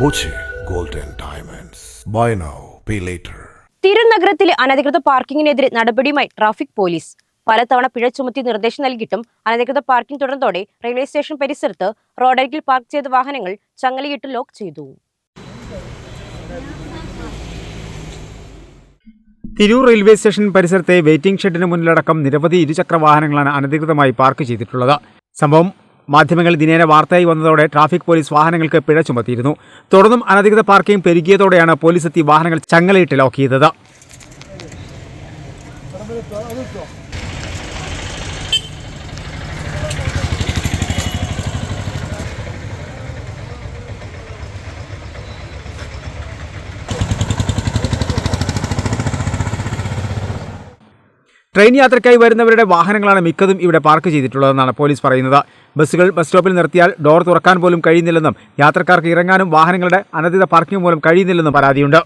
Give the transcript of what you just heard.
Boche Golden diamonds buy now pay later തിരുനഗരത്തിലെ അനധികൃത പാർക്കിങ്ങിനെതിരെ നടപടിയുമായി ട്രാഫിക് പോലീസ്. പലതവണ പിഴ ചുമത്തി നിർദ്ദേശം നൽകിയിട്ടും അനധികൃത പാർക്കിംഗ് തുടർന്നതോടെ റെയിൽവേ സ്റ്റേഷൻ പരിസരത്ത് റോഡരികിൽ പാർക്ക് ചെയ്ത വാഹനങ്ങൾ ചങ്ങലയിട്ട് ലോക്ക് ചെയ്തു. തിരൂർ റെയിൽവേ സ്റ്റേഷൻ പരിസരത്തെ വെയിറ്റിംഗ് ഷെഡിന് മുന്നിലടക്കം നിരവധി ഇരുചക്ര വാഹനങ്ങളാണ് അനധികൃതമായി പാർക്ക് ചെയ്തിട്ടുള്ളത്. സംഭവം മാധ്യമങ്ങൾ ദിനേന വാർത്തയായി വന്നതോടെ ട്രാഫിക് പോലീസ് വാഹനങ്ങൾക്ക് പിഴ ചുമത്തിയിരുന്നു. തുടർന്നും അനധികൃത പാർക്കിംഗ് പെരുകിയതോടെയാണ് പോലീസ് എത്തി വാഹനങ്ങൾ ചങ്ങലയിട്ട് ലോക്ക് ചെയ്തത്. ട്രെയിൻ യാത്രയ്ക്കായി വരുന്നവരുടെ വാഹനങ്ങളാണ് മിക്കതും ഇവിടെ പാർക്ക് ചെയ്തിട്ടുള്ളതെന്നാണ് പോലീസ് പറയുന്നത്. ബസ്സുകൾ ബസ് സ്റ്റോപ്പിൽ നിർത്തിയാൽ ഡോർ തുറക്കാൻ പോലും കഴിയുന്നില്ലെന്നും യാത്രക്കാർക്ക് ഇറങ്ങാനും വാഹനങ്ങളുടെ അനധികൃത പാർക്കിംഗ് മൂലം കഴിയുന്നില്ലെന്നും പരാതിയുണ്ട്.